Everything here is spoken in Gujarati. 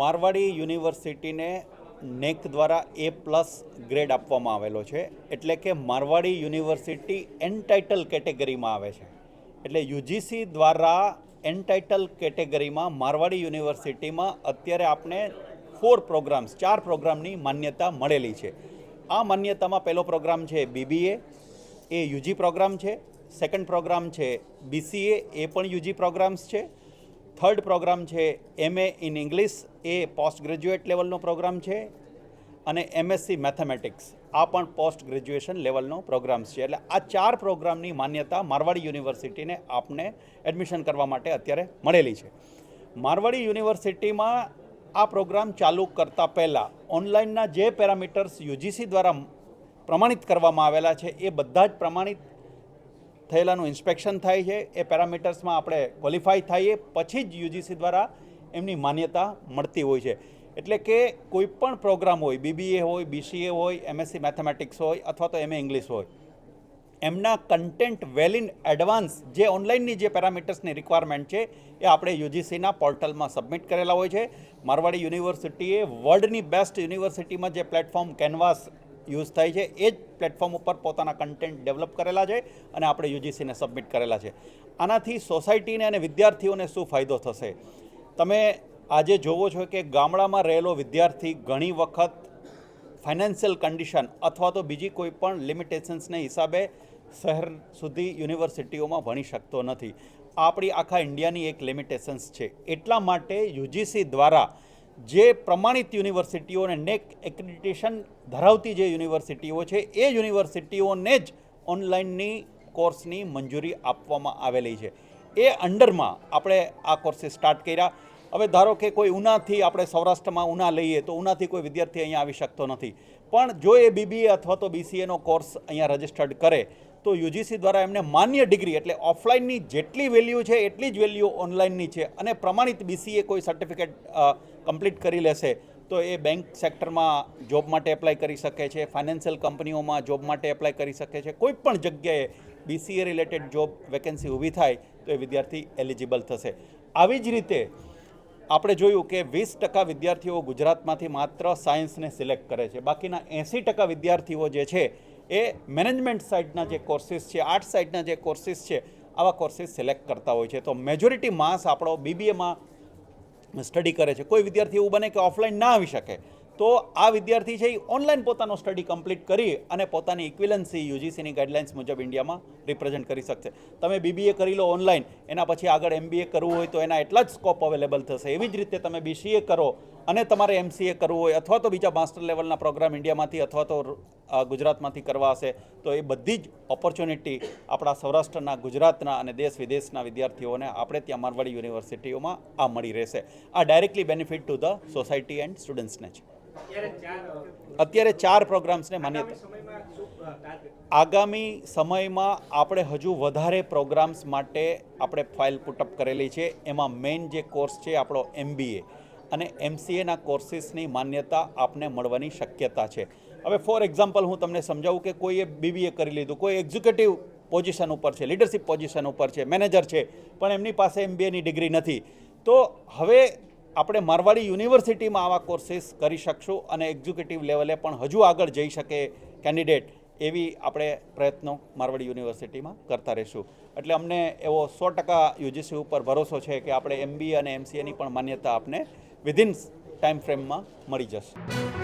મારવાડી યુનિવર્સિટીને નેક દ્વારા એ પ્લસ ગ્રેડ આપવામાં આવેલો છે. એટલે કે મારવાડી યુનિવર્સિટી એન્ટાઇટલ કેટેગરીમાં આવે છે. એટલે યુજીસી દ્વારા એન્ટાઇટલ કેટેગરીમાં મારવાડી યુનિવર્સિટીમાં અત્યારે આપણે ફોર પ્રોગ્રામ્સ ચાર પ્રોગ્રામની માન્યતા મળેલી છે. આ માન્યતામાં પહેલો પ્રોગ્રામ છે બીબીએ એ યુજી પ્રોગ્રામ છે. સેકન્ડ પ્રોગ્રામ છે બીસીએ એ પણ યુજી પ્રોગ્રામ્સ છે. થર્ડ પ્રોગ્રામ છે એમએ ઇન ઇંગ્લિશ એ પોસ્ટ ગ્રેજ્યુએટ લેવલનો પ્રોગ્રામ છે અને એમએસસી મેથેમેટિક્સ આ પણ પોસ્ટ ગ્રેજ્યુએશન લેવલનો પ્રોગ્રામ્સ છે. એટલે આ ચાર પ્રોગ્રામની માન્યતા મારવાડી યુનિવર્સિટીને આપને એડમિશન કરવા માટે અત્યારે મળેલી છે. મારવાડી યુનિવર્સિટીમાં આ પ્રોગ્રામ ચાલુ કરતાં પહેલાં ઓનલાઈનના જે પેરામીટર્સ યુજીસી દ્વારા પ્રમાણિત કરવામાં આવેલા છે, એ બધા જ પ્રમાણિત થયેલાનું ઇન્સ્પેક્શન થાય છે, એ પેરામીટર્સમાં આપણે ક્વોલિફાય થઈએ પછી જ યુજીસી દ્વારા એમની માન્યતા મળતી હોય છે. એટલે કે કોઈ પણ પ્રોગ્રામ હોય, બીબીએ હોય, બીસીએ હોય, એમએસસી મેથેમેટિક્સ હોય અથવા તો એમએ ઇંગ્લિશ હોય, એમના કન્ટેન્ટ વેલ ઇન એડવાન્સ જે ઓનલાઈનની જે પેરામીટર્સની રિક્વાયરમેન્ટ છે, એ આપણે યુજીસીના પોર્ટલમાં સબમિટ કરેલા હોય છે. મારવાડી યુનિવર્સિટીએ વર્લ્ડની બેસ્ટ યુનિવર્સિટીમાં જે પ્લેટફોર્મ કેનવાસ યુઝ થાય છે. એ જ પ્લેટફોર્મ ઉપર પોતાના કન્ટેન્ટ ડેવલપ કરેલા છે અને આપણે યુજીસીને સબમિટ કરેલા છે. આનાથી સોસાયટીને અને વિદ્યાર્થીઓને શું ફાયદો થશે? તમે આજે જોવો છો કે ગામડામાં રહેલો વિદ્યાર્થી ઘણી વખત ફાઇનાન્શિયલ કન્ડિશન અથવા તો બીજી કોઈ પણ લિમિટેશન્સને હિસાબે શહેર સુધી યુનિવર્સિટીઓમાં ભણી શકતો નથી. આપણી આખા ઇન્ડિયાની એક લિમિટેશન્સ છે. એટલા માટે યુજીસી દ્વારા જે પ્રમાણિત યુનિવર્સિટીઓ અને નેક એક્રેડિટેશન ધરાવતી જે યુનિવર્સિટીઓ છે, એ યુનિવર્સિટીઓને જ ઓનલાઈનની કોર્સની મંજૂરી આપવામાં આવેલી છે. એ અંડરમાં આપણે આ કોર્સીસ સ્ટાર્ટ કર્યા. હવે ધારો કે કોઈ ઉનાથી આપણે સૌરાષ્ટ્રમાં ઉના લઈએ તો ઉનાથી કોઈ વિદ્યાર્થી અહીંયા આવી શકતો નથી. પણ જો એ બીબીએ અથવા તો બીસીએનો કોર્સ અહીંયા રજિસ્ટર્ડ કરે તો યુજીસી દ્વારા એમને માન્ય ડિગ્રી, એટલે ઓફલાઈનની જેટલી વેલ્યુ છે, એટલી જ વેલ્યુ ઓનલાઈનની છે. અને પ્રમાણિત બીસીએ કોઈ સર્ટિફિકેટ કમ્પ્લીટ કરી લેશે, તો એ બેંક સેક્ટરમાં જોબ માટે એપ્લાય કરી શકે છે ફાઇનાન્શિયલ કંપનીઓમાં જોબ માટે એપ્લાય કરી શકે છે. કોઈ પણ જગ્યાએ બીસીએ રિલેટેડ જોબ વેકેન્સી ઊભી થાય, તો એ વિદ્યાર્થી એલિજિબલ થશે. આવી જ રીતે આપણે જોયું કે વીસ ટકા વિદ્યાર્થીઓ ગુજરાતમાંથી માત્ર સાયન્સને સિલેક્ટ કરે છે. બાકીના એંસી ટકા વિદ્યાર્થીઓ જે છે એ મેનેજમેન્ટ સાઇડના જે કોર્સિસ છે, આર્ટ સાઇડના જે કોર્સિસ છે, આવા કોર્સિસ સિલેક્ટ કરતા હોય છે. તો મેજોરિટી માસ આપણો બીબીએમાં સ્ટડી કરે છે. કોઈ વિદ્યાર્થી એવું બને કે ઓફલાઈન ના આવી શકે. તો આ વિદ્યાર્થી છે એ ઓનલાઈન પોતાનો સ્ટડી કમ્પ્લીટ કરી અને પોતાની ઇક્વિલન્સી યુજીસીની ગાઈડલાઇન્સ મુજબ ઇન્ડિયામાં રિપ્રેઝેન્ટ કરી શકશે. તમે બીબીએ કરી લો ઓનલાઈન, એના પછી આગળ એમબીએ કરવું હોય તો એના એટલા જ સ્કોપ અવેલેબલ થશે. એવી જ રીતે તમે બીસીએ કરો અને તમારે એમસીએ કરવું હોય અથવા તો બીજા માસ્ટર લેવલના પ્રોગ્રામ ઇન્ડિયામાંથી અથવા તો ગુજરાતમાંથી કરવા હશે તો એ બધી જ ઓપોર્ચ્યુનિટી આપણા સૌરાષ્ટ્રના ગુજરાતના અને દેશ વિદેશના વિદ્યાર્થીઓને આપણે ત્યાં મારવાડી યુનિવર્સિટીઓમાં આ મળી રહેશે. આ directly benefit to the society and સ્ટુડન્ટ્સને છે અત્યારે ચાર પ્રોગ્રામ્સને માન્યતા આગામી સમયમાં આપણે હજુ વધારે પ્રોગ્રામ્સ માટે આપણે ફાઇલ પુટઅપ કરેલી છે. એમાં મેઇન જે કોર્સ છે આપણો એમબીએ અને એમસીએના કોર્સીસની માન્યતા આપને મળવાની શક્યતા છે. હવે ફોર એક્ઝામ્પલ હું તમને સમજાવું કે કોઈએ બીબીએ કરી લીધું, કોઈ એક્ઝિક્યુટિવ પોઝિશન ઉપર છે લીડરશિપ પોઝિશન ઉપર છે મેનેજર છે, પણ એમની પાસે એમબીએની ડિગ્રી નથી. તો હવે આપણે મારવાડી યુનિવર્સિટીમાં આવા કોર્સિસ કરી શકશું અને એક્ઝિક્યુટિવ લેવલે પણ હજુ આગળ જઈ શકે કેન્ડિડેટ એવી આપણે પ્રયત્નો મારવાડી યુનિવર્સિટીમાં કરતા રહીશું. એટલે અમને એવો સો ટકા યુજીસી ઉપર ભરોસો છે કે આપણે એમબીએ અને એમસીએની પણ માન્યતા આપને વિધિન ટાઈમ ફ્રેમમાં મળી જશે.